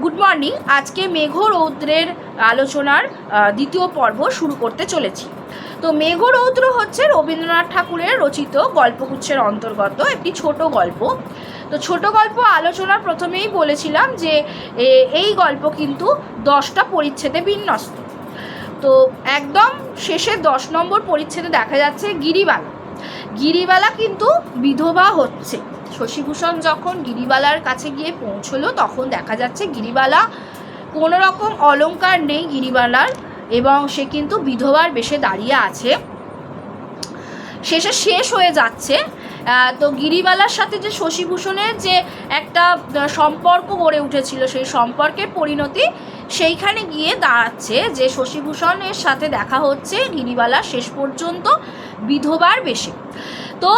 Good morning আজকে মেঘ রৌদ্রের আলোচনার দ্বিতীয় পর্ব শুরু করতে চলেছি। তো মেঘ রৌদ্র হচ্ছে রবীন্দ্রনাথ ঠাকুরের রচিত গল্পগুচ্ছের অন্তর্গত একটি ছোট গল্প। তো ছোট গল্প আলোচনার প্রথমেই বলেছিলাম যে এই গল্প কিন্তু দশটা পরিচ্ছেদে বিন্যস্ত। তো একদম শেষে দশ নম্বর পরিচ্ছেদে দেখা যাচ্ছে গিরিবালা। গিরিবালা কিন্তু বিধবা হচ্ছে। শশীভূষণ যখন গিরিবালার কাছে গিয়ে পৌঁছলো, তখন দেখা যাচ্ছে গিরিবালা কোনো রকম অলঙ্কার নেই গিরিবালার এবং সে কিন্তু বিধবার বেশে দাঁড়িয়ে আছে। শেষে শেষ হয়ে যাচ্ছে। তো গিরিবালার সাথে যে শশীভূষণের যে একটা সম্পর্ক গড়ে উঠেছিল, সেই সম্পর্কের পরিণতি সেইখানে গিয়ে দাঁড়াচ্ছে যে শশীভূষণের সাথে দেখা হচ্ছে গিরিবালা শেষ পর্যন্ত বিধবার বেশে। তো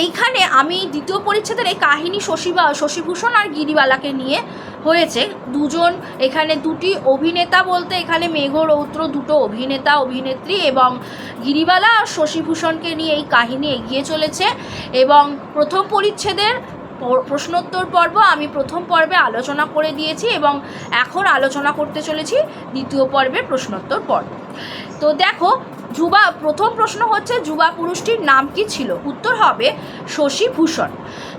এইখানে আমি দ্বিতীয় পরিচ্ছেদের এই কাহিনী শশীবা, শশীভূষণ আর গিরিবালাকে নিয়ে হয়েছে। দুজন এখানে দুটি অভিনেতা বলতে এখানে মেঘ, রৌদ্র, দুটো অভিনেতা, অভিনেত্রী এবং গিরিবালা আর শশীভূষণকে নিয়ে এই কাহিনী এগিয়ে চলেছে এবং প্রথম পরিচ্ছেদের প্রশ্নোত্তর পর্ব আমি প্রথম পর্বে আলোচনা করে দিয়েছি এবং এখন আলোচনা করতে চলেছি দ্বিতীয় পর্বে প্রশ্নোত্তর পর্ব। তো দেখো যুবা, প্রথম প্রশ্ন হচ্ছে যুবা পুরুষটির নাম কি ছিল? উত্তর হবে শশীভূষণ।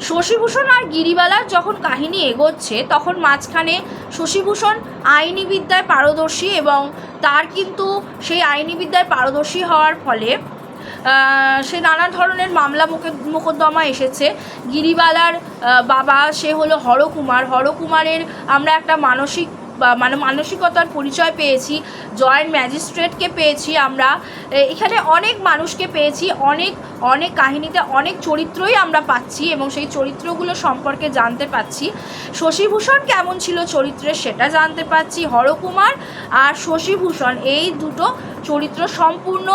শশীভূষণ আর গিরিবালার যখন কাহিনী এগোচ্ছে, তখন মাঝখানে শশীভূষণ আইনি বিদ্যায় পারদর্শী এবং তার কিন্তু সেই আইনি বিদ্যায় পারদর্শী হওয়ার ফলে সে নানা ধরনের মামলা মোকে, মোকদ্দমা এসেছে। গিরিবালার বাবা সে হলো হরকুমার। হরকুমারের আমরা একটা মানসিক মানে মানসিকতার পরিচয় পেয়েছি, জয়েন্ট ম্যাজিস্ট্রেটকে পেয়েছি আমরা এখানে অনেক মানুষকে পেয়েছি, অনেক অনেক কাহিনীতে অনেক চরিত্রই আমরা পাচ্ছি এবং সেই চরিত্রগুলো সম্পর্কে জানতে পাচ্ছি। শশীভূষণ কেমন ছিল চরিত্রে সেটা জানতে পাচ্ছি, হরকুমার আর শশীভূষণ, এই দুটো চরিত্র সম্পূর্ণ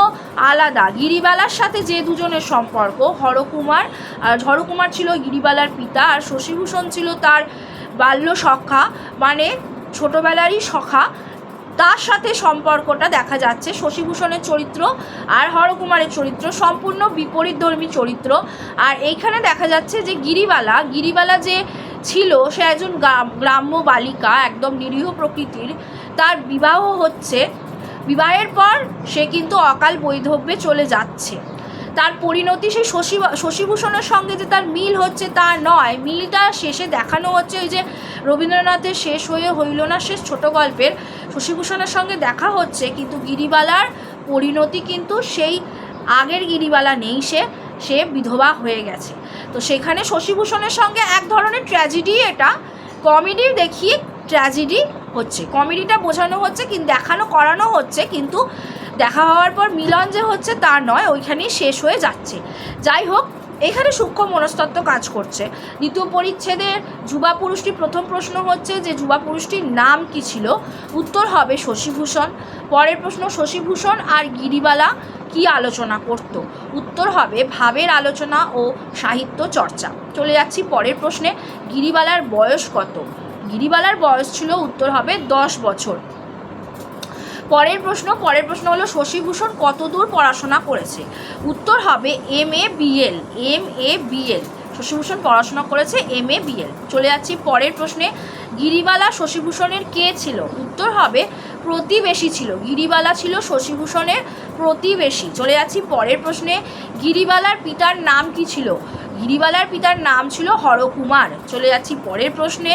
আলাদা। গিরিবালার সাথে যে দুজনের সম্পর্ক, হরকুমার, আর হরকুমার ছিল গিরিবালার পিতা আর শশীভূষণ ছিল তার বাল্য সখা মানে ছোটবেলারই সখা। তার সাথে সম্পর্কটা দেখা যাচ্ছে। শশীভূষণের চরিত্র আর হরকুমারের চরিত্র সম্পূর্ণ বিপরীতধর্মী চরিত্র। আর এইখানে দেখা যাচ্ছে যে গিরিবালা গিরিবালা যে ছিল, সে একজন গ্রাম- গ্রাম্য বালিকা, একদম নিরীহ প্রকৃতির। তার বিবাহ হচ্ছে। বিবাহের পর সে কিন্তু অকাল বৈধব্যে চলে যাচ্ছে। তার পরিণতি সেই শশী শশীভূষণের সঙ্গে যে তার মিল হচ্ছে তা নয়। মিলটা শেষে দেখানো হচ্ছে ওই যে রবীন্দ্রনাথের শেষ হয়ে হইল না শেষ ছোট গল্পের। শশীভূষণের সঙ্গে দেখা হচ্ছে কিন্তু গিরিবালার পরিণতি কিন্তু সেই আগের গিরিবালা নেই সে সে বিধবা হয়ে গেছে। তো সেখানে শশীভূষণের সঙ্গে এক ধরনের ট্র্যাজেডি এটা। কমেডি দেখিয়ে ট্র্যাজেডি হচ্ছে। কমেডিটা বোঝানো হচ্ছে, কিন্তু দেখানো, করানো হচ্ছে কিন্তু দেখা হওয়ার পর মিলন যে হচ্ছে তা নয়, ওইখানেই শেষ হয়ে যাচ্ছে। যাই হোক, এখানে সূক্ষ্ম মনস্তত্ত্ব কাজ করছে। দ্বিতীয় পরিচ্ছেদের যুবা পুরুষটি প্রথম প্রশ্ন হচ্ছে যে যুবা পুরুষটির নাম কি ছিল? উত্তর হবে শশীভূষণ। পরের প্রশ্ন, শশীভূষণ আর গিরিবালা কি আলোচনা করত? উত্তর হবে ভাবের আলোচনা ও সাহিত্য চর্চা। চলে যাচ্ছি পরের প্রশ্নে। গিরিবালার বয়স কত? গিরিবালার বয়স ছিল, উত্তর হবে দশ বছর। পরের প্রশ্ন পরের প্রশ্ন হলো শশীভূষণ কতদূর পড়াশোনা করেছে? উত্তর হবে M A BL M A BL Shashibhushan পড়াশোনা করেছে এম এ বিএল চলে যাচ্ছি পরের প্রশ্নে। গিরিবালা শশীভূষণের কে ছিল? উত্তর হবে প্রতিবেশী ছিল। গিরিবালা ছিল শশীভূষণের প্রতিবেশী। চলে যাচ্ছি পরের প্রশ্নে। গিরিবালার পিতার নাম কি ছিল? গিরিবালার পিতার নাম ছিল হরকুমার। চলে যাচ্ছি পরের প্রশ্নে।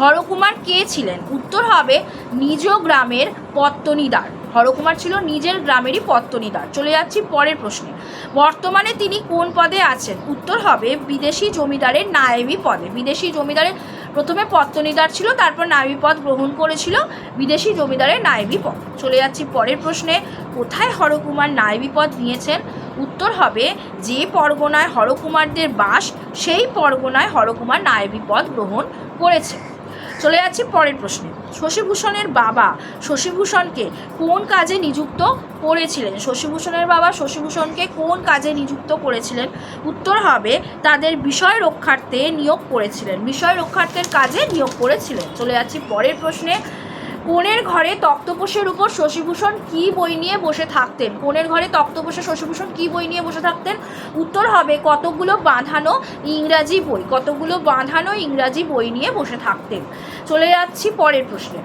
হরকুমার কে ছিলেন? উত্তর হবে নিজ গ্রামের পত্তনিদার। হরকুমার ছিল নিজের গ্রামেরই পত্তনিদার। চলে যাচ্ছি পরের প্রশ্নে। বর্তমানে তিনি কোন পদে আছেন? উত্তর হবে বিদেশি জমিদারের নায়েবি পদে। বিদেশি জমিদারের প্রথমে পত্তনিদার ছিল, তারপর নায়েবি পদ গ্রহণ করেছিল বিদেশি জমিদারের নায়েবি পদ। চলে যাচ্ছি পরের প্রশ্নে। কোথায় হরকুমার নায়েবি পদ নিয়েছেন? উত্তর হবে যে পরগনায় হরকুমারদের বাস, সেই পরগনায় হরকুমার নায়েবি পদ গ্রহণ করেছে। চলে যাচ্ছি পরের প্রশ্নে। শশীভূষণের বাবা শশীভূষণকে কোন কাজে নিযুক্ত করেছিলেন? শশীভূষণের বাবা শশীভূষণকে কোন কাজে নিযুক্ত করেছিলেন? উত্তর হবে তাদের বিষয় রক্ষার্থে নিয়োগ করেছিলেন। বিষয় রক্ষার্থের কাজে নিয়োগ করেছিলেন। চলে যাচ্ছি পরের প্রশ্নে। কোণের ঘরে তক্তপোষের উপর শশীভূষণ কি বই নিয়ে বসে থাকতেন? কোণের ঘরে তক্তপোষে শশীভূষণ কি বই নিয়ে বসে থাকতেন? উত্তর হবে, কতগুলো বাঁধানো ইংরাজি বই? কতগুলো বাঁধানো ইংরাজি বই নিয়ে বসে থাকতেন? চলে যাচ্ছি পরের প্রশ্নে।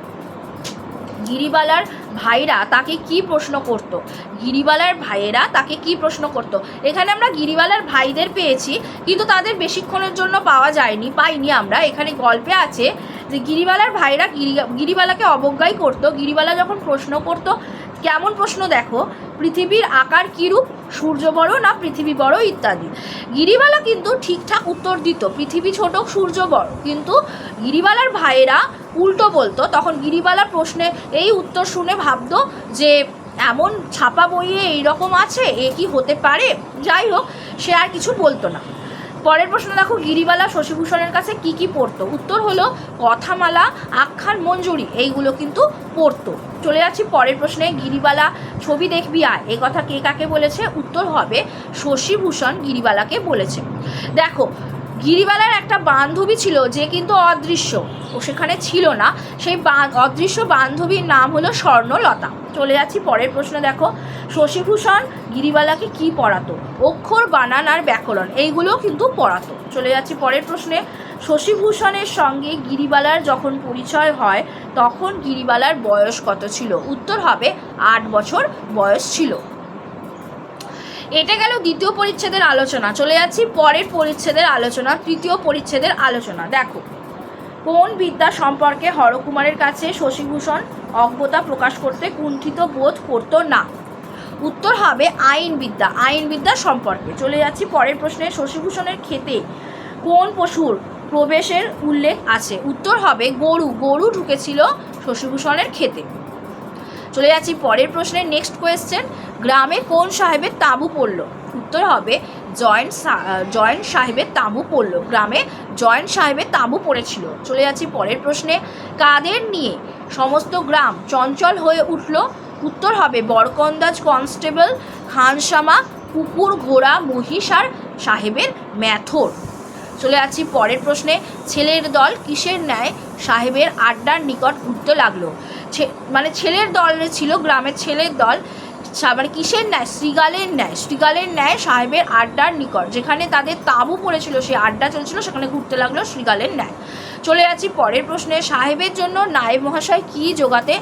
গিরিবালার ভাইরা তাকে কি প্রশ্ন করত? গিরিবালার ভাইয়েরা তাকে কি প্রশ্ন করত? এখানে আমরা গিরিবালার ভাইদের পেয়েছি, কিন্তু তাদের বেশিক্ষণের জন্য পাওয়া যায়নি, পাইনি আমরা। এখানে গল্পে আছে যে গিরিবালার ভাইরা গিরি গিরিবালাকে অবজ্ঞাই করত। গিরিবালা যখন প্রশ্ন করত, কেমন প্রশ্ন দেখো? পৃথিবীর আকার কীরূপ সূর্য বড় না পৃথিবী বড়? ইত্যাদি। গিরিবালা কিন্তু ঠিকঠাক উত্তর দিত, পৃথিবী ছোট, সূর্য বড়। কিন্তু গিরিবালার ভাইয়েরা উল্টো বলতো। তখন গিরিবালার প্রশ্নে এই উত্তর শুনে ভাবতো যে, এমন ছাপা বইয়ে এইরকম আছে? এ কি হতে পারে? যাই হোক, সে আর কিছু বলতো না। পরের প্রশ্ন দেখো, গিরিবালা শশীভূষণের কাছে কি কি পড়তো? উত্তর হলো কথামালা, আখ্যান, মঞ্জুরি, এইগুলো কিন্তু পড়তো। চলে যাচ্ছি পরের প্রশ্নে, গিরিবালা ছবি দেখবি আয়। এ কথা কে কাকে বলেছে? উত্তর হবে শশীভূষণ গিরিবালাকে বলেছে। দেখো গিরিবালার একটা বান্ধবী ছিল যে কিন্তু অদৃশ্য, ও সেখানে ছিল না। সেই অদৃশ্য বান্ধবীর নাম হলো স্বর্ণলতা। চলে যাচ্ছি পরের প্রশ্ন, দেখো। শশীভূষণ গিরিবালাকে কি পড়াতো? অক্ষর বানান আর ব্যাকরণ, এইগুলোও কিন্তু পড়াতো। চলে যাচ্ছি পরের প্রশ্নে। শশীভূষণের সঙ্গে গিরিবালার যখন পরিচয় হয়, তখন গিরিবালার বয়স কত ছিল? উত্তর হবে, আট বছর বয়স ছিল। এটা গেল দ্বিতীয় পরিচ্ছেদের আলোচনা। চলে যাচ্ছি পরের পরিচ্ছেদের আলোচনা, তৃতীয় পরিচ্ছেদের আলোচনা। দেখো, কোন বিদ্যা সম্পর্কে হরকুমারের কাছে শশীভূষণ অজ্ঞতা প্রকাশ করতে কুণ্ঠিত বোধ করতো না? উত্তর হবে আইন বিদ্যা আইন বিদ্যা সম্পর্কে। চলে যাচ্ছি পরের প্রশ্নে, শশীভূষণের ক্ষেতে কোন পশুর প্রবেশের উল্লেখ আছে? উত্তর হবে গরু গরু ঢুকেছিল শশীভূষণের ক্ষেতে। চলে যাচ্ছি পরের প্রশ্নে নেক্সট কোয়েশ্চেন গ্রামে কোন সাহেবের তাঁবু পড়ল? উত্তর হবে, জয়েন্ট জয়েন্ট সাহেবের তাঁবু পড়ল। গ্রামে জয়েন্ট সাহেবের তাঁবু পড়েছিল। চলে যাচ্ছি পরের প্রশ্নে। কাদের নিয়ে সমস্ত গ্রাম চঞ্চল হয়ে উঠল? উত্তর হবে, বরকন্দাজ কনস্টেবল খানসামা, কুকুর ঘোড়া মহিষ আর সাহেবের ম্যাথর। চলে যাচ্ছি পরের প্রশ্নে। ছেলের দল কিসের ন্যায় সাহেবের আড্ডার নিকট উঠতে লাগল? মানে ছেলের দল ছিল গ্রামের ছেলের দল। মানে কিসের ন্যায়? শ্রীগালের ন্যায়। শ্রীগালের ন্যায় সাহেবের আড্ডার নিকট। যেখানে তাদের তাঁবু পড়েছিল, সেই আড্ডা চলছিল, সেখানে ঘুরতে লাগল শ্রীগালের ন্যায়। চলে যাচ্ছি পরের প্রশ্নে। সাহেবের জন্য নায়েব মহাশয় কী জোগাতে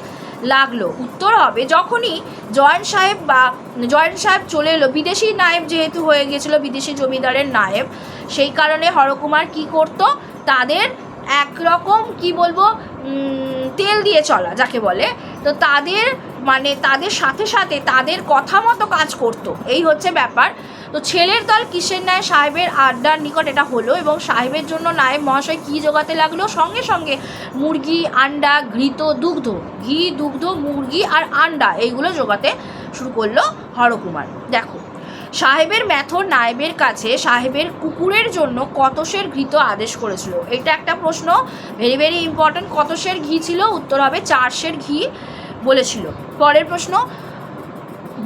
লাগল? উত্তর হবে, যখনই জয়েন্ট সাহেব বা জয়েন্ট সাহেব চলে এলো, বিদেশি নায়েব যেহেতু হয়ে গিয়েছিল, বিদেশি জমিদারের নায়েব, সেই কারণে হরকুমার কি করত? তাদের একরকম, কি বলব তেল দিয়ে চলা, যাকে বলে। তো তাদের মানে তাদের সাথে সাথে তাদের কথা মতো কাজ করতো। এই হচ্ছে ব্যাপার। তো ছেলের দল কিসের ন্যায় সাহেবের আড্ডার নিকট এটা হলো এবং সাহেবের জন্য নায়েব মহাশয় কী জোগাতে লাগল? সঙ্গে সঙ্গে মুরগি, আন্ডা, ঘৃত, দুগ্ধ, ঘি, দুগ্ধ, মুরগি আর আন্ডা এইগুলো জোগাতে শুরু করল হরকুমার। দেখো, সাহেবের ম্যাথর নায়েবের কাছে সাহেবের কুকুরের জন্য কতসের ঘৃত আদেশ করেছিল? এটা একটা প্রশ্ন। Very very important. কতসের ঘি ছিল? উত্তর হবে চারশের ঘি। বলেছিল। পরের প্রশ্ন,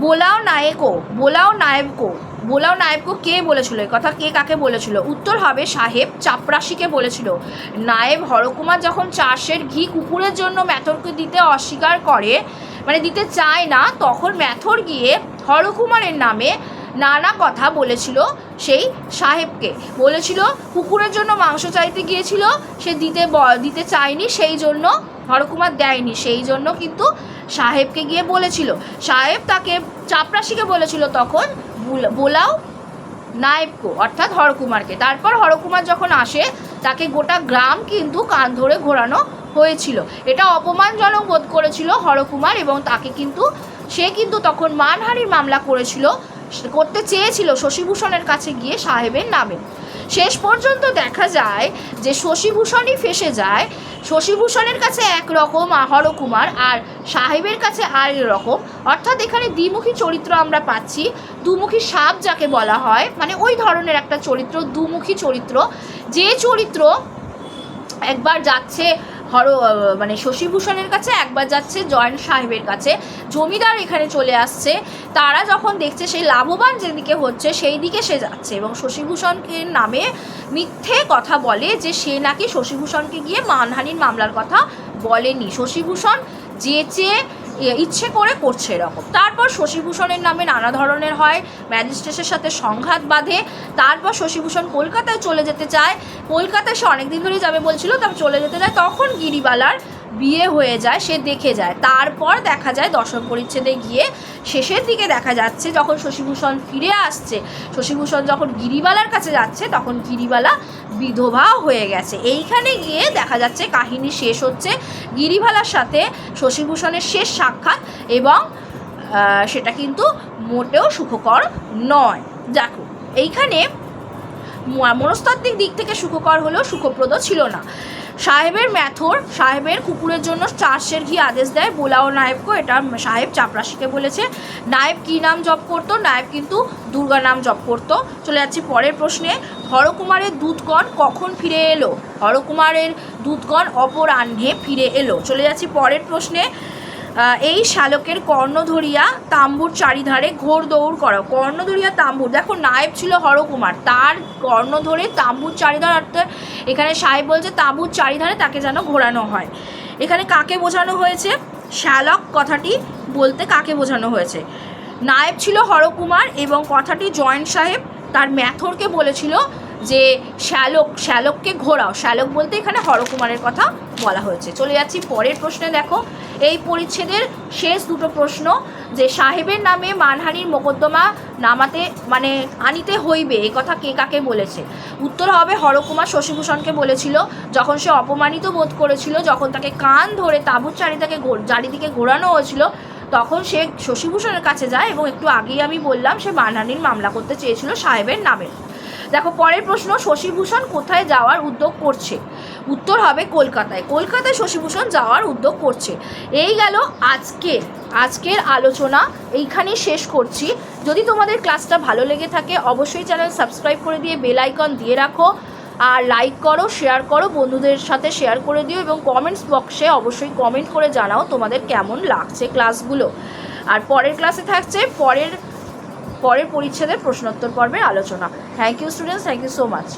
বোলাও নায়েকো বোলাও নায়েবকো বোলাও নায়েবকো কে বলেছিল? এই কথা কে কাকে বলেছিল? উত্তর হবে সাহেব চাপরাশিকে বলেছিল। নায়েব হরকুমার যখন চাষের ঘি কুকুরের জন্য ম্যাথরকে দিতে অস্বীকার করে মানে দিতে চায় না, তখন ম্যাথর গিয়ে হরকুমারের নামে নানা কথা বলেছিল সেই সাহেবকে। বলেছিল, কুকুরের জন্য মাংস চাইতে গিয়েছিল, সে দিতে দিতে চায়নি, সেই জন্য হরকুমার দেয়নি, সেই জন্য কিন্তু সাহেবকে গিয়ে বলেছিল। সাহেব তাকে চাপরাশিকে বলেছিল তখন, বুল- বোলাও নায়েবকো, অর্থাৎ হরকুমারকে। তারপর হরকুমার যখন আসে, তাকে গোটা গ্রাম কিন্তু কান ধরে ঘোরানো হয়েছিল। এটা অপমানজনক বোধ করেছিল হরকুমার এবং তাকে কিন্তু, সে কিন্তু তখন মানহানির মামলা করেছিল করতে চেয়েছিল শশীভূষণের কাছে গিয়ে সাহেবের নামে। শেষ পর্যন্ত দেখা যায় যে শশীভূষণই ফেসে যায়। শশীভূষণের কাছে একরকম হরকুমার আর সাহেবের কাছে আর রকম অর্থাৎ এখানে দ্বিমুখী চরিত্র আমরা পাচ্ছি। দুমুখী সাপ যাকে বলা হয় মানে ওই ধরনের একটা চরিত্র, দুমুখী চরিত্র। যে চরিত্র একবার যাচ্ছে হর মানে শশীভূষণের কাছে একবার যাচ্ছে জয়েন্ট সাহেবের কাছে। জমিদার এখানে চলে আসছে। তারা যখন দেখছে সেই লাভবান যেদিকে হচ্ছে সেই দিকে সে যাচ্ছে এবং শশীভূষণকে নামে মিথ্যে কথা বলে যে সে নাকি শশীভূষণকে গিয়ে মানহানির মামলার কথা বলেনি। শশীভূষণ যেচে ইচ্ছে করে করছে এরকম। তারপর শশীভূষণের নামে নানা ধরনের হয়, ম্যাজিস্ট্রেটের সাথে সংঘাত বাঁধে, তারপর শশীভূষণ কলকাতায় চলে যেতে চায়। কলকাতায় সে অনেকদিন ধরেই যাবে বলছিল, তবে চলে যেতে চায়। তখন গিরিবালার বিয়ে হয়ে যায়, সে দেখে যায়। তারপর দেখা যায় দশম পরিচ্ছেদে গিয়ে শেষের দিকে দেখা যাচ্ছে যখন শশীভূষণ ফিরে আসছে, শশীভূষণ যখন গিরিবালার কাছে যাচ্ছে, তখন গিরিবালা বিধবা হয়ে গেছে। এইখানে গিয়ে দেখা যাচ্ছে কাহিনী শেষ হচ্ছে গিরিবালার সাথে শশীভূষণের শেষ সাক্ষাৎ এবং সেটা কিন্তু মোটেও সুখকর নয়। দেখো এইখানে মনস্তাত্ত্বিক দিক থেকে সুখকর হলেও সুখপ্রদ ছিল না। সাহেবের ম্যাথর, সাহেবের কুকুরের জন্য চার্চের ঘি আদেশ দেয় বোলাও নায়েবকে, এটা সাহেব চাপরাশিকে বলেছে। নায়েব কী নাম জপ করতো? নায়েব কিন্তু দুর্গা নাম জপ করতো। চলে যাচ্ছি পরের প্রশ্নে। হরকুমারের দুধগণ কখন ফিরে এলো? হরকুমারের দুধগণ অপরাহ্নে ফিরে এলো। চলে যাচ্ছি পরের প্রশ্নে। এই শালকের কর্ণ ধরিয়া তাম্বুর চারিধারে ঘোর দৌড় করো কর্ণ ধরিয়া তাম্বুর, দেখো নায়েব ছিল হরকুমার, তার কর্ণ ধরে তাম্বুর চারিধার, অর্থাৎ এখানে সাহেব বলছে তাম্বুর চারিধারে তাকে যেন ঘোরানো হয়। এখানে কাকে বোঝানো হয়েছে? শ্যালক কথাটি বলতে কাকে বোঝানো হয়েছে? নায়েব ছিল হরকুমার এবং কথাটি জয়েন্ট সাহেব তার ম্যাথরকে বলেছিল যে শ্যালক, শ্যালককে ঘোরাও। শ্যালক বলতে এখানে হরকুমারের কথা বলা হয়েছে। চলে যাচ্ছি পরের প্রশ্নে, দেখো। এই পরিচ্ছেদের শেষ দুটো প্রশ্ন, যে সাহেবের নামে মানহানির মোকদ্দমা নামাতে মানে আনিতে হইবে, এ কথা কে কাকে বলেছে? উত্তর হবে হরকুমার শশীভূষণকে বলেছিল, যখন সে অপমানিত বোধ করেছিল, যখন তাকে কান ধরে তাঁবুর চারিদিকে চারিদিকে ঘোরানো হয়েছিল, তখন সে শশীভূষণের কাছে যায় এবং একটু আগেই আমি বললাম, সে মানহানির মামলা করতে চেয়েছিল সাহেবের নামে। দেখো, পরের প্রশ্ন, শশীভূষণ কোথায় যাওয়ার উদ্যোগ করছে? উত্তর হবে কলকাতায়। কলকাতায় শশীভূষণ যাওয়ার উদ্যোগ করছে। এই গেল আজকের আজকের আলোচনা এইখানেই শেষ করছি। যদি তোমাদের ক্লাসটা ভালো লেগে থাকে, অবশ্যই চ্যানেল সাবস্ক্রাইব করে দিয়ে বেল আইকন দিয়ে রাখো। আর লাইক করো, শেয়ার করো, বন্ধুদের সাথে শেয়ার করে দিও এবং কমেন্টস বক্সে অবশ্যই কমেন্ট করে জানাও তোমাদের কেমন লাগছে ক্লাসগুলো। আর পরের ক্লাসে থাকছে, পরের পরের পরিচ্ছেদের প্রশ্নোত্তর পর্বে আলোচনা। Thank you students thank you so much